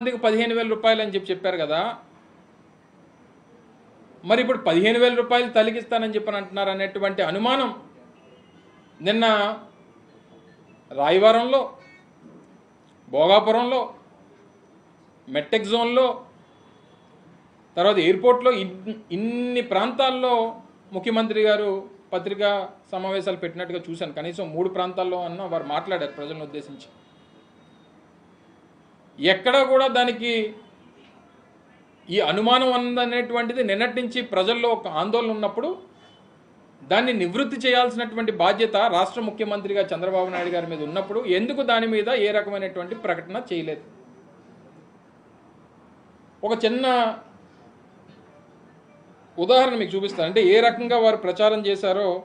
మందికి పదిహేను వేల రూపాయలు అని చెప్పి చెప్పారు కదా. మరి ఇప్పుడు పదిహేను వేల రూపాయలు తలిగిస్తానని చెప్పని అంటున్నారు అనేటువంటి అనుమానం నిన్న రాయవరంలో భోగాపురంలో మెట్టెక్ జోన్లో తర్వాత ఎయిర్పోర్ట్లో ఇన్ని ప్రాంతాల్లో ముఖ్యమంత్రి గారు పత్రికా సమావేశాలు పెట్టినట్టుగా చూశాను. కనీసం మూడు ప్రాంతాల్లో అన్న వారు మాట్లాడారు ప్రజలను ఉద్దేశించి. ఎక్కడా కూడా దానికి ఈ అనుమానం అందనేటువంటిది నిన్నటి నుంచి ప్రజల్లో ఒక ఆందోళన ఉన్నప్పుడు దాన్ని నివృత్తి చేయాల్సినటువంటి బాధ్యత రాష్ట్ర ముఖ్యమంత్రిగా చంద్రబాబు నాయుడు గారి మీద ఉన్నప్పుడు ఎందుకు దాని మీద ఏ రకమైనటువంటి ప్రకటన చేయలేదు? ఒక చిన్న ఉదాహరణ మీకు చూపిస్తాను. అంటే ఏ రకంగా వారు ప్రచారం చేశారో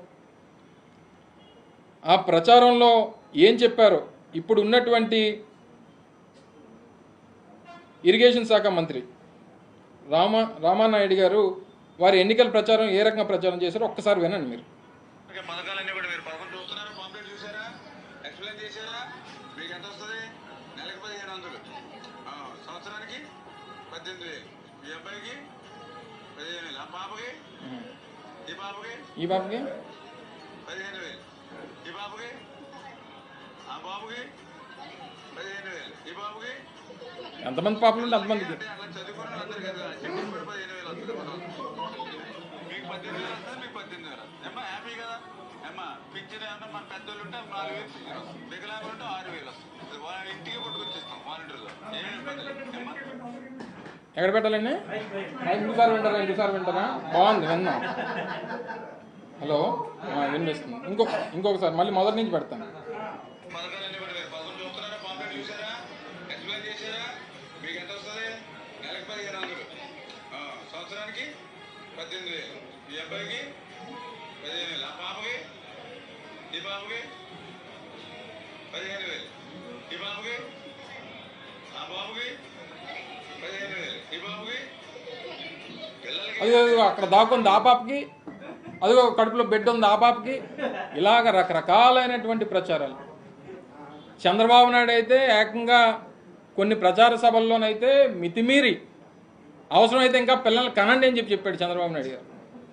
ఆ ప్రచారంలో ఏం చెప్పారో ఇప్పుడు ఉన్నటువంటి ఇరిగేషన్ శాఖ మంత్రి రామ రామానాయుడు గారు వారి ఎన్నికల ప్రచారం ఏ రకంగా ప్రచారం చేశారో ఒక్కసారి వినండి మీరు. ఓకే, పథకాలన్నీ కూడా మీరు పదకొండు చూస్తున్నారా పాంప్లెట్ చూసారా? ఎక్స్ప్లెయిన్ చేశారా? మీకు ఎంత వస్తుంది? నెలకి పదిహేను వందలు. ఆ, సంవత్సరానికి పద్దెనిమిది మీ అబ్బాయికి పదిహేను వేలు. ఆ పాపకి? ఈ పాపకి? ఈ బాబుకి పదిహేను వేలు. ఈ ఆ బాబుకి పదిహేను వేలు ఈ బాబుకి ఎంతమంది పాపలు ఉంటే అంతమందికి. అందరు కదా వేలు మీకు పద్దెనిమిది మీకు పద్దెనిమిది హ్యాపీ కదా ఏమన్నా మన పెద్దోళ్ళు ఉంటే నాలుగు వేలు పిక్చర్ వస్తుంది వికలాంగులు ఉంటే ఆరు వేలు వస్తుంది వాళ్ళ ఇంటికి కొట్టుకొచ్చిస్తాం వాలంటీర్లు ఎక్కడ పెట్టాలండి? ఇంకోసారి వింటారా? ఇంకోసారి వింటారా? బాగుంది విన్నా. హలో? వినిపిస్తుంది. ఇంకో ఇంకొకసారి మళ్ళీ మొదటి నుంచి పెడతాను పథకాలన్నీ కూడా మీరు పదకొండు చూస్తున్నారా పాంప్లెట్ చూసారా ఎక్స్ప్లెయిన్ చేశారా మీకు ఎంత వస్తుంది నెలకి పదిహేను వందలు ఆ, సంవత్సరానికి పద్దెనిమిది వేలు మీ అబ్బాయికి పదిహేను వేలు. ఆ పాపకి ఈ పాపకి పదిహేను వేలు. ఈ పాపకి ఆ బాబుకి పదిహేను వేలు. ఈ బాబుకి అదిగో అక్కడ దాక్కుంది ఆ పాపకి. అదిగో కడుపులో బిడ్డ ఉంది ఆ పాపకి. ఇలాగ రకరకాలైనటువంటి ప్రచారాలు. చంద్రబాబు నాయుడు అయితే ఏకంగా కొన్ని ప్రచార సభల్లోనైతే మితిమీరి అవసరమైతే ఇంకా పిల్లల్ని కనండి అని చెప్పి చెప్పాడు చంద్రబాబు నాయుడు గారు.